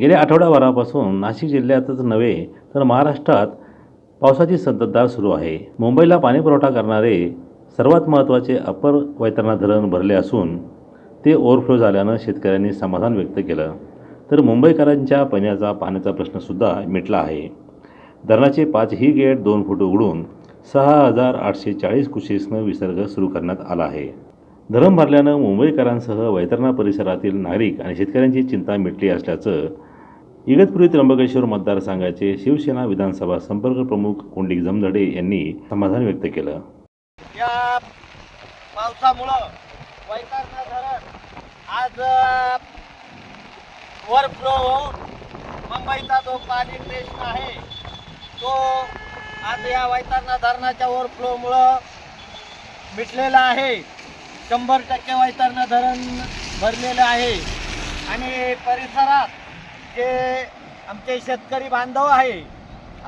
गेल्या आठवड्याभरापासून नाशिक जिल्ह्यातच नव्हे तर महाराष्ट्रात पावसाची संततधार सुरू आहे. मुंबईला पाणीपुरवठा करणारे सर्वात महत्त्वाचे अपर वैतरणा धरण भरले असून ते ओव्हरफ्लो झाल्यानं शेतकऱ्यांनी समाधान व्यक्त केलं. तर मुंबईकरांच्या पिण्याचा पाण्याचा प्रश्नसुद्धा मिटला आहे. धरणाचे पाचही गेट दोन फूट उघडून सहा हजार आठशे चाळीस कुशेसनं विसर्ग सुरू करण्यात आला आहे. धरण भरल्यानं मुंबईकरांसह वैतरणा परिसरातील नागरिक आणि शेतकऱ्यांची चिंता मिटली असल्याचं इगतपुरी त्र्यंबकेश्वर मतदारसंघाचे शिवसेना विधानसभा संपर्क प्रमुख कुंडलिक जमदडे यांनी समाधान व्यक्त केलं. या पावसामुळं वैतरणा धरण आज ओव्हरफ्लो होऊन मुंबईचा जो पाणी प्रश्न आहे तो आज या वैतरणा धरणाच्या ओव्हरफ्लोमुळं मिटलेला आहे. शंभर टक्के वैतरणा धरण भरलेलं आहे. आणि परिसरात जे आमचे शेतकरी बांधव आहे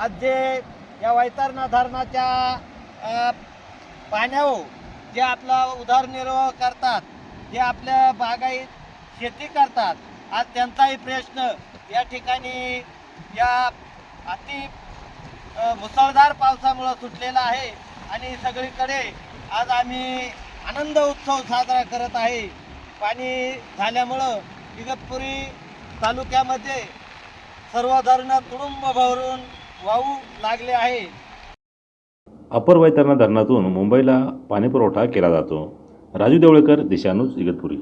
आज जे या वैतरणा धरणाच्या पाण्यावर जे आपला उदरनिर्वाह करतात जे आपल्या बागायत शेती करतात आज त्यांचाही प्रश्न या ठिकाणी या अति मुसळधार पावसामुळं सुटलेला आहे आणि सगळीकडे आज आम्ही आनंद उत्सव साजरा करत आहे. पाणी झाल्यामुळं इगतपुरी तालुक्यामध्ये सर्व तुडुंब भरून वाहू लागले आहे. अपर वैतरणा धरणातून मुंबईला पाणीपुरवठा केला जातो. राजू देवळकर दिशानुज इगतपुरी.